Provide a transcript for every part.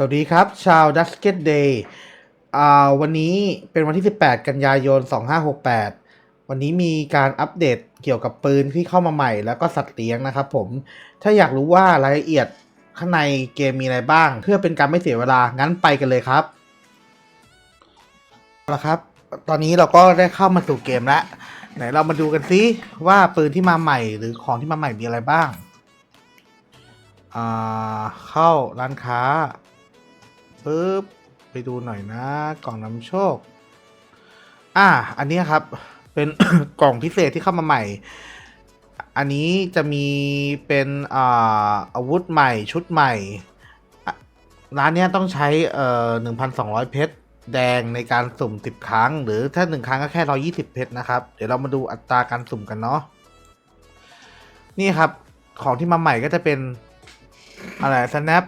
สวัสดีครับ ชาว d u s k e t Day อ่าวันนี้เป็นวันที่ 18 กันยายน 2568 วันนี้มีการอัปเดตเกี่ยวกับปืนที่เข้ามาใหม่แล้วก็สัตว์เลี้ยงนะครับผม ถ้าอยากรู้ว่ารายละเอียดข้างในเกมมีอะไรบ้าง เพื่อเป็นการไม่เสียเวลา งั้นไปกันเลยครับเอาละครับ ตอนนี้เราก็ได้เข้ามาสู่เกมแล้ว ไหนเรามาดูกันซิว่าปืนที่มาใหม่หรือของที่มาใหม่มีอะไรบ้างอ่าเข้าร้านค้า ปึ๊บไปดูหน่อยนะกล่องนำโชค อ่า อันนี้ครับ เป็น กล่องพิเศษที่เข้ามาใหม่ อันนี้จะมีเป็นอ่าอาวุธใหม่ชุดใหม่ ร้านนี้ต้องใช้เอ่อหนึ่งพันสองร้อยเพชรแดงในการสุ่มสิบครั้ง หรือถ้าหนึ่งครั้งก็แค่ร้อยี่สิบเพชรนะครับ เดี๋ยวเรามาดูอัตราการสุ่มกันเนาะนี่ครับ ของที่มาใหม่ก็จะเป็นอะไร snap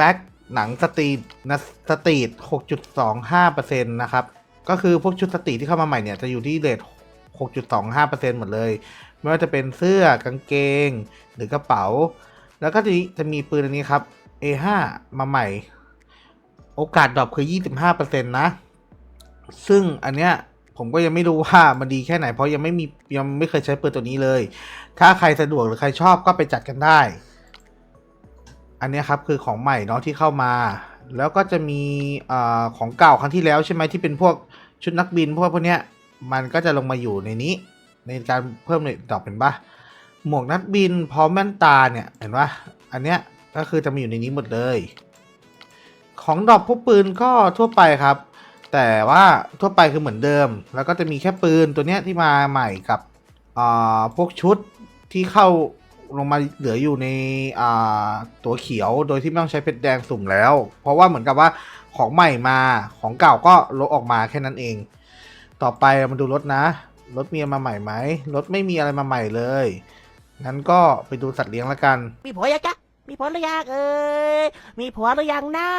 back หนังสตรีทนะสตรีท6.25%นะครับ ก็คือพวกชุดสตรีทที่เข้ามาใหม่เนี่ย จะอยู่ที่เรท6.25%หมดเลย ไม่ว่าจะเป็นเสื้อกางเกง หรือกระเป๋า แล้วก็จะจะมีปืนอันนี้ครับ A5 มาใหม่ โอกาสดรอปคือ 25%นะ ซึ่งอันเนี้ยผมก็ยังไม่รู้ว่ามันดีแค่ไหน เพราะยังไม่มียังไม่เคยใช้ปืนตัวนี้เลย ถ้าใครสะดวกหรือใครชอบก็ไปจัดกันได้ อันนี้ครับคือของใหม่เนาะที่เข้ามา แล้วก็จะมีอของเก่าครั้งที่แล้วใช่ไหมที่เป็นพวกชุดนักบินพวกพวกเนี้ยมันก็จะลงมาอยู่ในนี้ ในการเพิ่มในดอกเห็นปะหมวกนักบินพร้อมแว่นตาเนี่ยเห็นปะอันเนี้ยก็คือจะมาอยู่ในนี้หมดเลย ของดอกพวกปืนก็ทั่วไปครับ แต่ว่าทั่วไปคือเหมือนเดิม แล้วก็จะมีแค่ปืนตัวเนี้ยที่มาใหม่กับพวกชุดที่เข้า ลงมาเหลืออยู่ในอ่าตัวเขียวโดยที่ไม่ต้องใช้เพชรแดงสุ่มแล้ว เพราะว่าเหมือนกับว่าของใหม่มาของเก่าก็ลดออกมาแค่นั้นเอง ต่อไปเรามาดูรถนะรถมีอะไรมาใหม่ไหมรถไม่มีอะไรมาใหม่เลยงั้นก็ไปดูสัตว์เลี้ยงแล้วกัน มีผัวยังจ๊ะมีผัวหรือยังเอ้ยมีผัวหรือยังนะ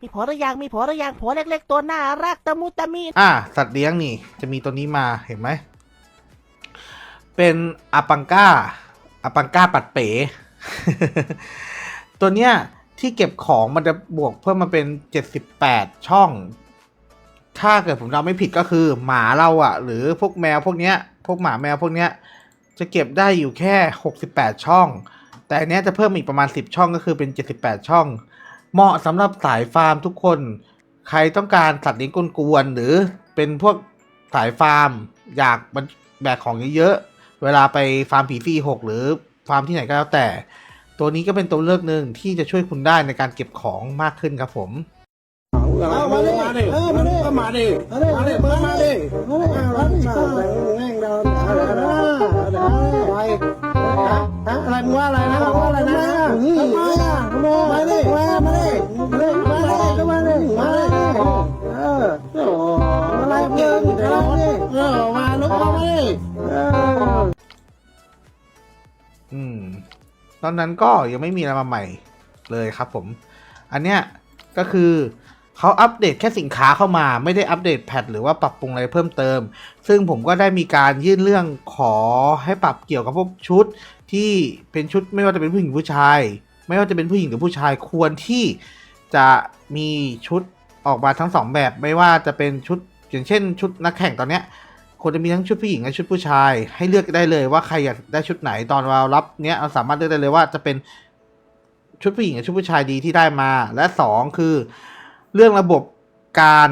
มีผัวหรือยังมีผัวหรือยังผัวเล็ก ๆ ตัวน่ารักตะมุตะมีอะสัตว์เลี้ยงนี่จะมีตัวนี้มาเห็นไหมเป็นอาปังก้า อปังก้าปัดเป๋ ตัวเนี้ยที่เก็บของมันจะบวกเพิ่มมาเป็น 78 ช่อง ถ้าเกิดผมจำไม่ผิดก็คือ หมาเราอะหรือพวกแมวพวกเนี้ย พวกหมาแมวพวกเนี้ย จะเก็บได้อยู่แค่ 68 ช่อง แต่อันเนี้ยจะเพิ่มอีกประมาณ 10 ช่องก็คือเป็น 78 ช่อง เหมาะสำหรับสายฟาร์มทุกคน ใครต้องการสัตว์เลี้ยงกวนๆหรือเป็นพวกสายฟาร์ม อยากแบกของเยอะๆ เวลาไปฟาร์มผีซีหกหรือฟาร์มที่ไหนก็แล้วแต่ ตัวนี้ก็เป็นตัวเลือกหนึ่งที่จะช่วยคุณได้ในการเก็บของมากขึ้นครับผมเอามาดิมาดิเออมาดิก็มาดิมาดิมาดิเปิดมาดิเอาแล้วนี่ก็แม่งโดนอะไรนะอะไรอะไรมึงว่าอะไรนะมึงว่าอะไรนะทำไมอะมาดิมามาดิมาดิมาดิก็มาดิมาดิเออโอ้อะไรเพื่อนอะไรนี่เออมาลุกมาดิ อืม ตอนนั้นก็ยังไม่มีอะไรมาใหม่เลยครับผม อันเนี้ยก็คือเขาอัปเดตแค่สินค้าเข้ามา ไม่ได้อัปเดตแพทหรือว่าปรับปรุงอะไรเพิ่มเติม ซึ่งผมก็ได้มีการยื่นเรื่องขอให้ปรับเกี่ยวกับพวกชุดที่เป็นชุดไม่ว่าจะเป็นผู้หญิงผู้ชาย ไม่ว่าจะเป็นผู้หญิงหรือผู้ชายควรที่จะมีชุดออกมาทั้งสองแบบ ไม่ว่าจะเป็นชุดอย่างเช่น ชุดนักแข่งตอนเนี้ย ควรจะมีทั้งชุดผู้หญิงและชุดผู้ชาย ให้เลือกได้เลยว่าใครอยากได้ชุดไหนตอนเรารับเนี้ยเราสามารถเลือกได้เลยว่าจะเป็นชุดผู้หญิงกับชุดผู้ชายดีที่ได้มา และสองคือ เรื่องระบบการ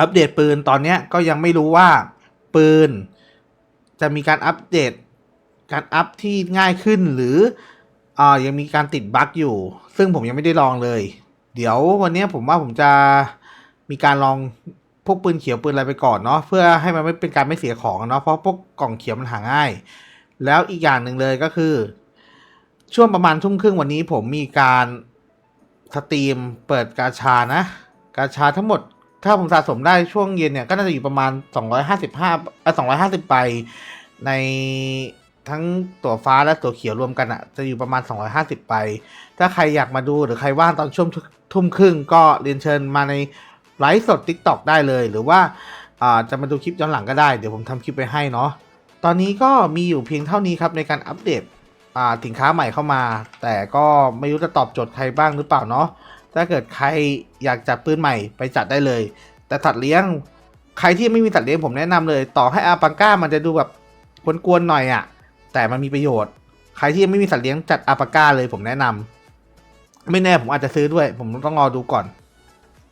อัปเดตปืนตอนเนี้ยก็ยังไม่รู้ว่าปืน จะมีการอัปเดต การอัพที่ง่ายขึ้นหรืออ่ายังมีการติดบั๊กอยู่ ซึ่งผมยังไม่ได้ลองเลย เดี๋ยววันนี้ผมว่าผมจะมีการลอง พวกปืนเขียวปืนอะไรไปก่อนเนาะเพื่อให้มันไม่เป็นการไม่เสียของเนาะเพราะพวกกล่องเขียวมันหาง่าย แล้วอีกอย่างหนึ่งเลยก็คือ ช่วงประมาณทุ่มครึ่งวันนี้ผมมีการสตรีมเปิดกาชานะ กาชาทั้งหมดถ้าผมสะสมได้ช่วงเย็นเนี่ยก็น่าจะอยู่ประมาณ 255เอ่อ250 ไปในทั้งตัวฟ้าและตัวเขียวรวมกันอะ่ะจะอยู่ประมาณ 250 ไป ถ้าใครอยากมาดูหรือใครว่างตอนช่วงทุ่มครึ่งก็เรียนเชิญมาใน ไลฟ์สด TikTok ได้เลย หรือว่าอาจะมาดูคลิปย้อนหลังก็ได้ เดี๋ยวผมทำคลิปไปให้เนาะตอนนี้ก็มีอยู่เพียงเท่านี้ครับในการอัปเดตสินค้าใหม่เข้ามา แต่ก็ไม่รู้จะตอบโจทย์ใครบ้างหรือเปล่าเนาะถ้าเกิดใครอยากจับปืนใหม่ไปจัดได้เลย แต่สัตว์เลี้ยงใครที่ไม่มีสัตว์เลี้ยงผมแนะนำเลย ต่อให้อาปังก้ามันจะดูแบบกวนๆหน่อยอะ่ะ แต่มันมีประโยชน์ ใครที่ยังไม่มีสัตว์เลี้ยงจัดอาปังก้าเลยผมแนะนำไม่แน่ผมอาจจะซื้อด้วย ผมต้องรอดูก่อน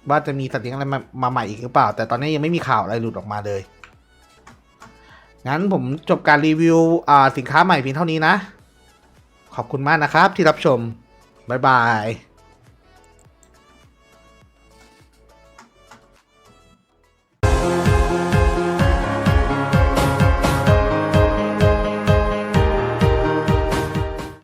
ว่าจะมีสัตว์เลี้ยงอะไรมามาใหม่อีกหรือเปล่า แต่ตอนนี้ยังไม่มีข่าวอะไรหลุดออกมาเลย งั้นผมจบการรีวิวสินค้าใหม่เพียงเท่านี้นะ ขอบคุณมากนะครับที่รับชม บ๊ายบาย